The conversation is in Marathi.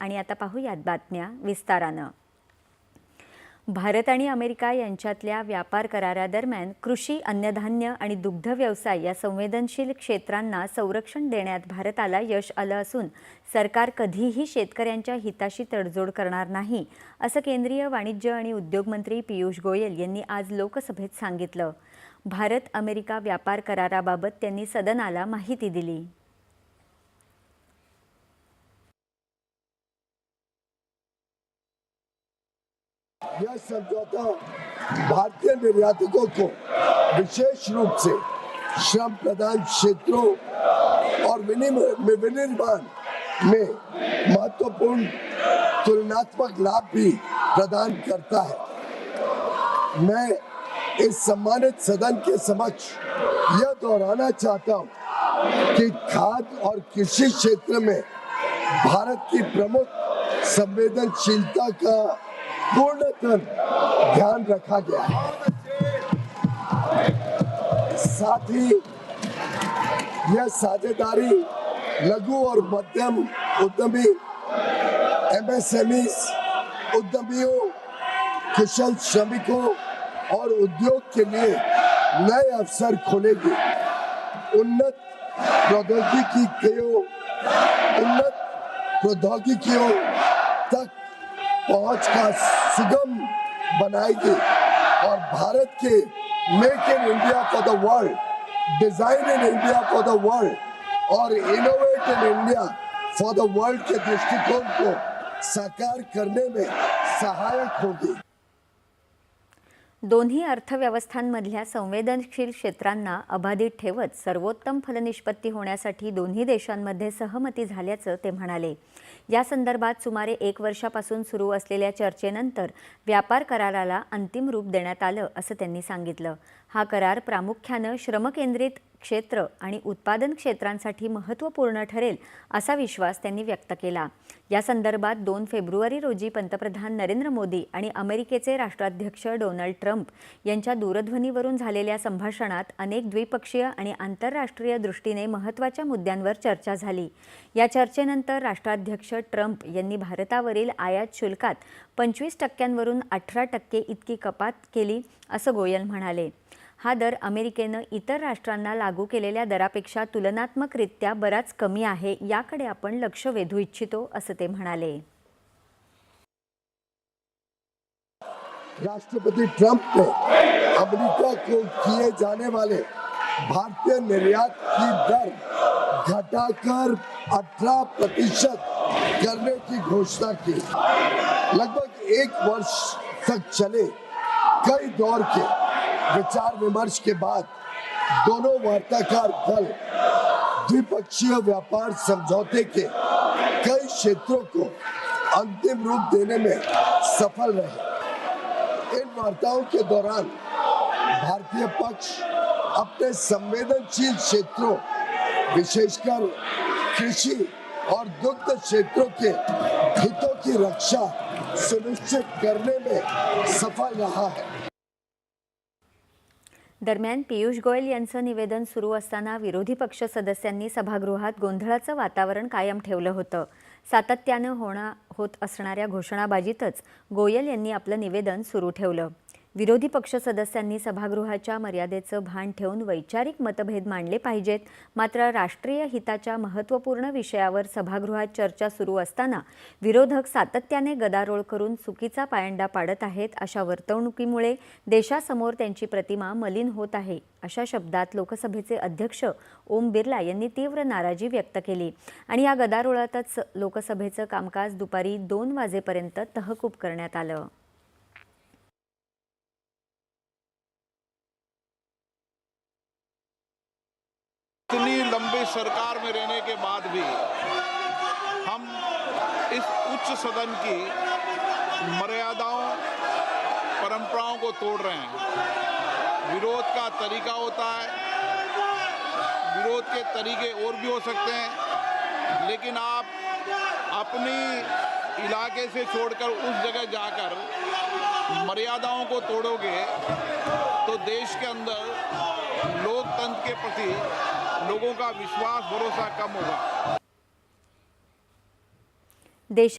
आणि आता पाहूयात बातम्या विस्तारानं. भारत आणि अमेरिका यांच्यातल्या व्यापार करारादरम्यान कृषी अन्नधान्य आणि दुग्ध व्यवसाय या संवेदनशील क्षेत्रांना संरक्षण देण्यात भारताला यश आलं असून सरकार कधीही शेतकऱ्यांच्या हिताशी तडजोड करणार नाही असं केंद्रीय वाणिज्य आणि उद्योग मंत्री पियुष गोयल यांनी आज लोकसभेत सांगितलं. भारत अमेरिका व्यापार कराराबाबत त्यांनी सदनाला माहिती दिली. यह समझौता भारतीय निर्यातकों को विशेष रूप से श्रम प्रधान क्षेत्रों और विनिर्माण में महत्वपूर्ण तुलनात्मक लाभ भी प्रदान करता है। मैं इस सम्मानित सदन के समक्ष यह दोहराना चाहता हूँ कि खाद्य और कृषि क्षेत्र में भारत की प्रमुख संवेदनशीलता का पूर्णतः ध्यान रखा गया है। साथ ही यह साझेदारी लघु और मध्यम उद्यमी एमएसएमई उद्यमियों, कुशल श्रमिकों और उद्योग के लिए नए अवसर खोलेगी। उन्नत प्रौद्योगिकियों उन्नत प्रौद्योगिकियों तक पहुँच का सुगम बनाएगी और भारत के make in India for the world design in India for the world और innovate in India for the world के दृष्टिकोण को साकार करने में सहायक होगी। दोन्ही अर्थव्यवस्थांमधल्या संवेदनशील क्षेत्रांना अबाधित ठेवत सर्वोत्तम फलनिष्पत्ती होण्यासाठी दोन्ही देशांमध्ये सहमती झाल्याचं ते म्हणाले. या संदर्भात सुमारे एक वर्षापासून सुरू असलेल्या चर्चेनंतर व्यापार कराराला अंतिम रूप देण्यात आलं असं त्यांनी सांगितलं. हा करार प्रामुख्यानं श्रमकेंद्रित क्षेत्र आणि उत्पादन क्षेत्रांसाठी महत्त्वपूर्ण ठरेल असा विश्वास त्यांनी व्यक्त केला. या संदर्भात दोन फेब्रुवारी रोजी पंतप्रधान नरेंद्र मोदी आणि अमेरिकेचे राष्ट्राध्यक्ष डोनाल्ड ट्रम्प यांच्या दूरध्वनीवरून झालेल्या संभाषणात अनेक द्विपक्षीय आणि आंतरराष्ट्रीय दृष्टीने महत्त्वाच्या मुद्द्यांवर चर्चा झाली. या चर्चेनंतर राष्ट्राध्यक्ष ट्रम्प यांनी भारतावरील आयात शुल्कात पंचवीस टक्क्यांवरून अठरा टक्के इतकी कपात केली असं गोयल म्हणाले. हा दर अमेरिकेनं इतर राष्ट्रांना लागू केलेल्या दरापेक्षा तुलनात्मकरित्या बराच कमी आहे याकडे आपण लक्ष वेधू इच्छितो असं ते म्हणाले. राष्ट्रपति ट्रंप ने अमेरिका को किए जाने वाले भारतीय निर्यात की दर घटाकर 18 प्रतिशत करने की घोषणा की। लगभग एक वर्ष तक चले कई दौर के विचार विमर्श के बाद दोनों वार्ताकार दल द्विपक्षीय व्यापार समझौते के कई क्षेत्रों को अंतिम रूप देने में सफल रहे। इन वार्ताओं के दौरान भारतीय पक्ष अपने संवेदनशील क्षेत्रों, विशेषकर कृषि और दुग्ध क्षेत्रों के हितों की रक्षा सुनिश्चित करने में सफल रहा है। दरम्यान पियुष गोयल यांचं निवेदन सुरू असताना विरोधी पक्ष सदस्यांनी सभागृहात गोंधळाचं वातावरण कायम ठेवलं होतं. सातत्यानं होणा होत असणाऱ्या घोषणाबाजीतच गोयल यांनी आपलं निवेदन सुरू ठेवलं. विरोधी पक्ष सदस्यांनी सभागृहाच्या मर्यादेचं भान ठेवून वैचारिक मतभेद मांडले पाहिजेत. मात्र राष्ट्रीय हिताच्या महत्त्वपूर्ण विषयावर सभागृहात चर्चा सुरू असताना विरोधक सातत्याने गदारोळ करून चुकीचा पायंडा पाडत आहेत अशा वर्तवणुकीमुळे देशासमोर त्यांची प्रतिमा मलिन होत आहे अशा शब्दात लोकसभेचे अध्यक्ष ओम बिर्ला यांनी तीव्र नाराजी व्यक्त केली आणि या गदारोळातच लोकसभेचं कामकाज दुपारी दोन वाजेपर्यंत तहकूब करण्यात आलं. इतनी सरकार में रहने के बाद भी हम इस उच्च सदन की मर्यादाओं, परंपराओं को तोड़ रहे हैं। विरोध का तरीका होता है, विरोध के तरीके और भी हो सकते हैं, लेकिन आप अपनी इलाके से छोड़कर उस जगह जाकर मर्यादाओं को तोड़ोगे तो देश के अंदर लोकतंत्र के प्रति लोगों का विश्वास भरोसा कम होगा। देश